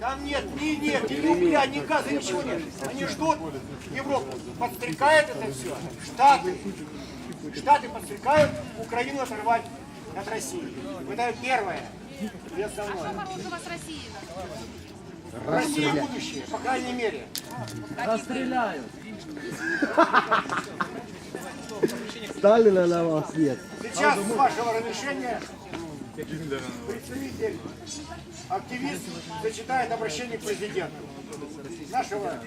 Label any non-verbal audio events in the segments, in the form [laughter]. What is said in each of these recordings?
Там нет ни нефти, ни угля, ни газа, ничего нет. Они ждут Европу. Подстрекает это все. Штаты. Штаты подстрекают Украину оторвать от России. Это первое. И основное. Хорошего с Россией. Россия будущее, по крайней мере. Расстреляют. [laughs] Сталина на вас нет. Сейчас, с вашего разрешения, представитель, активист зачитает обращение к президенту. Нашего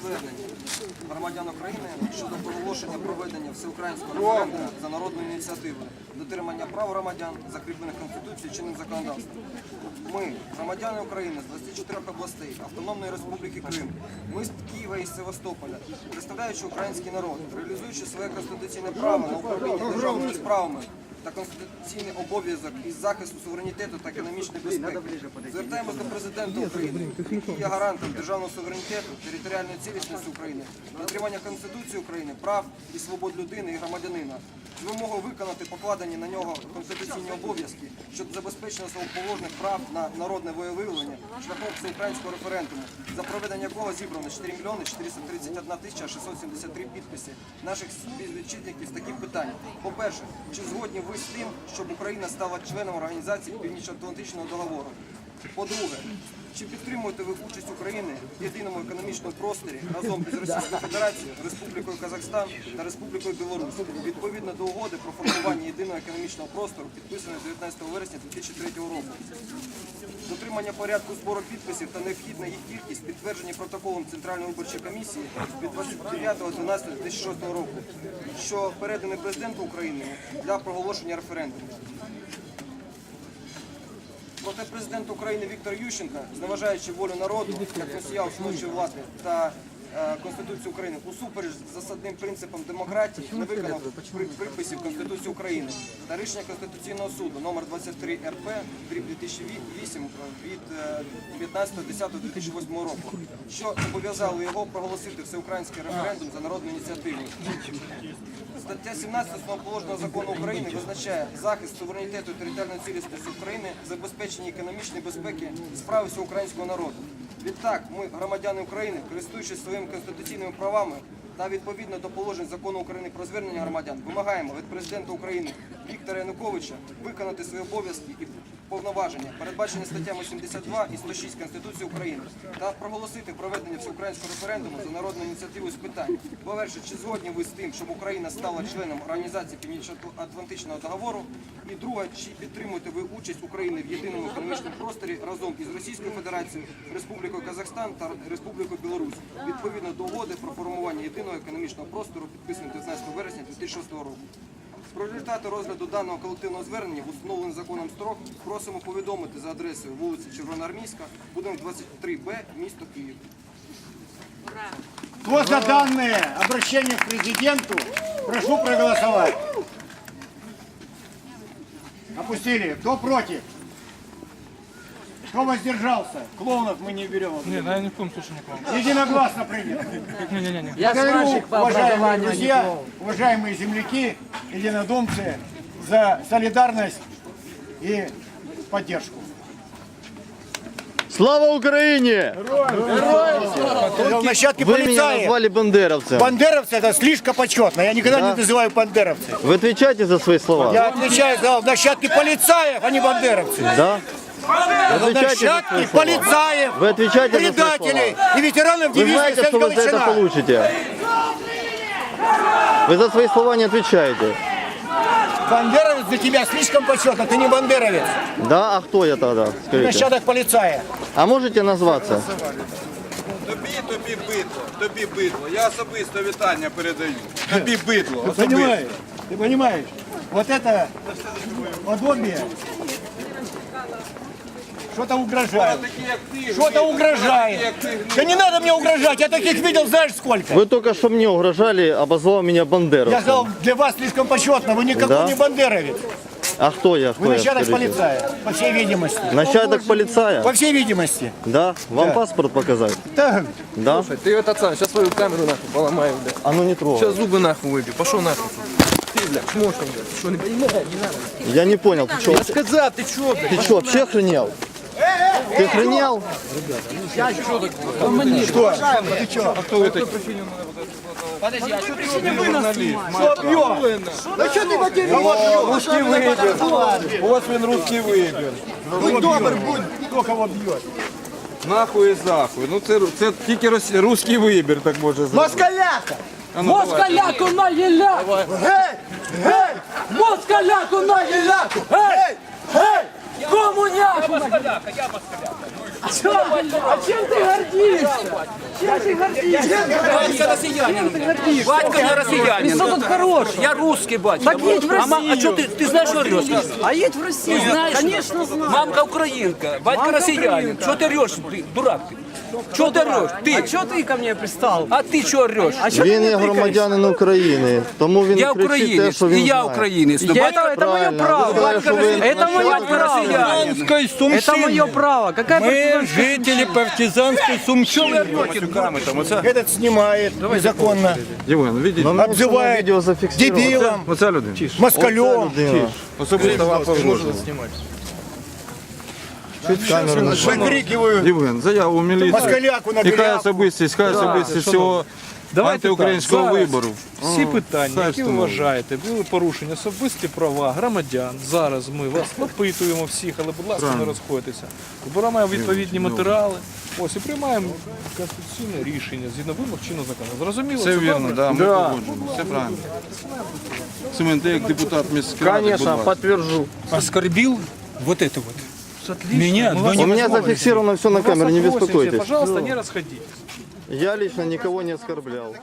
звернення громадян України щодо проголошення проведення всеукраїнського референдуму за народною ініціативою, дотримання прав громадян, закріплених Конституцією чинним законодавством. Ми, громадяни України з 24 областей, Автономної Республіки Крим, міст Києва і Севастополя, представляючи український народ, реалізуючи своє конституційне право на управління державними справами та конституційний обов'язок із захисту суверенітету та економічної безпеки. Звертаємось до президента України, який є гарантом державного суверенітету, територіальної цілісності України, дотримання Конституції України, прав і свобод людини і громадянина, з вимогою виконати покладені на нього конституційні обов'язки щодо забезпечення основоположних прав на народне волевиявлення шляхом всеукраїнського референдуму, за проведення якого зібрано 4 мільйони 431 тисяча 673 підписи наших співвітчизників з таких питань. По-перше, чи згодні ви з тим, щоб Україна стала членом організації Північно-Атлантичного договору? По-друге, чи підтримуєте ви участь України в єдиному економічному просторі разом із Російською Федерацією, Республікою Казахстан та Республікою Білорусь відповідно до угоди про формування єдиного економічного простору, підписаної 19 вересня 2003 року? Дотримання порядку збору підписів та необхідна їх кількість підтверджені протоколом Центральної виборчої комісії від 29.12.2006 року, що переданий президенту України для проголошення референдуму. Проте президент України Віктор Ющенка, зневажаючи волю народу, як носія установчої власне та Конституції України, усупереч засадним принципам демократії, не виконав при- приписів Конституції України та рішення Конституційного суду номер 23 РП дріб 2008 від е, 19.10.2008 року, що зобов'язали його проголосити всеукраїнський референдум за народною ініціативою. Стаття 17 основоположного закону України визначає захист суверенітету і територіальної цілісності України, забезпечення економічної безпеки справи всього українського народу. Відтак, ми, громадяни України, користуючись своїми конституційними правами та відповідно до положень закону України про звернення громадян, вимагаємо від президента України Віктора Януковича виконати свої обов'язки і повноваження, передбачені статтями 72 і 106 Конституції України, та проголосити проведення всеукраїнського референдуму за народною ініціативою з питань. По-перше, чи згодні ви з тим, щоб Україна стала членом організації Північно-Атлантичного договору? І друге, чи підтримуєте ви участь України в єдиному економічному просторі разом із Російською Федерацією, Республікою Казахстан та Республікою Білорусь відповідно до угоди про формування єдиного економічного простору, підписаної 19 вересня 2006 року? Про результати розгляду даного колективного звернення в установлений законом строк просимо повідомити за адресою вулиця Червоноармійська, будинок 23Б, місто Київ. Кто за данное обращение к президенту, прошу проголосовать. Опустили. Кто против? Кто воздержался? Клоунов мы не берем. Нет, я ни в коем случае не клоун. Единогласно принято. Не-не-не. Я Благодарю, сварщик по уважаемые образованию, а не друзья, клоун. уважаемые земляки, единодумцы, за солидарность и поддержку. Слава Украине! Нащадки Вы меня назвали бандеровцем. Бандеровцы это слишком почетно. Я никогда не называю бандеровцев. Вы отвечаете за свои слова? Я отвечаю за нащадки полицаев, а не бандеровцы. Да? Вы отвечаете за свои Нащадки слова? полицаев, Вы отвечаете за свои предателей слова? и ветеранов Вы дивизии знаете, что вы за это получите? Вы за свои слова не отвечаете. Бандеровец для тебя слишком почетно, ты не бандеровец. Да? А кто я тогда? Скажите. Нащадок полицая. А можете назваться? Тобі, тобі бидло, тобі бидло. Я особисто вітання передаю. Тобі бидло. Ты Особисто. понимаешь? Ты понимаешь? Вот это подобие что-то угрожает. Что-то угрожает. Да не надо мне угрожать, я таких видел знаешь сколько. Вы только что мне угрожали, обозвал меня Я бандеровцем. сказал, для вас слишком почетно, вы никакой Да? не бандеровец. А кто я? Кто Вы я, скажите? полицая, по всей видимости. Начальник полицая? По всей видимости. Да? Вам Да. паспорт показать? Так, Да? Ты этот сам, сейчас свою камеру нахуй поломаю, блядь. А ну не трогай. Сейчас зубы нахуй выбью, пошел нахуй. Я не понял, ты что? Сказав, ти чого, блядь? Ты что, вообще охренел? Ты охренел? Русский вибір. Ось він русський вибір. Будь добр, будь, кто кого бьет. Нахуй і захуй. Ну це, це тільки рос- русський вибір, так може зробити. Москаляка! А ну, давай. Москаляку на єляку! Гей! Гей! Москаляку на єляку! Гей! Гей! Комуняку! Москаляка, я москаляка. А чем ты гордишься? Чем ты гордишься? Батько россиянин. Батько не россиянин. Что тут хороший? Я русский батько. Так едь в А, ма- а Россию. что ты, ты знаешь, что решь? А едь в Россию. Ты знаешь? Конечно знаю. Мамка украинка, батько россиянин. Что ты решь, ты, дурак ты? Что ты решь? А Ты. что ты ко мне пристал? А ты что решь? А что ты Він мне є тыкаешь? громадянин України, тому він Я кричить те, украинец, що и він я знає. украинец. Но Я батько- это, это мое Правильно, право. ви сказали, що ви Это мое батько право. россиянин. Это мое право. Какая Мы жители партизанской Сумщины. Этот снимает незаконно. Євген, видіть, Ну, ми мусимо Обзивають відео зафіксувати. Дебилом, оця людина. москалем. Людина. Особисто вам погрожує. Чуть камеру Выкрикиваю Євген, заяву в міліцію. москаляку на І хай беляку. особистість, хай особистість цього Давайте антиукраїнського так, зараз вибору. Всі питання, які ви вважаєте, були порушені особисті права громадян. Зараз ми вас опитуємо всіх, але будь ласка, не розходьтеся. Збираємо відповідні матеріали. Ось і приймаємо конституційне рішення згідно вимог чинного закону. Зрозуміло? Все вірно, добре? да, ми погоджуємо. Все правильно. Семен, ти як депутат міської ради, будь ласка. подтвержу. Оскорбил вот это вот. Меня У меня зафиксировано все на Мы камере, не беспокойтесь. Пожалуйста, не расходитесь. Я лично никого не оскорблял.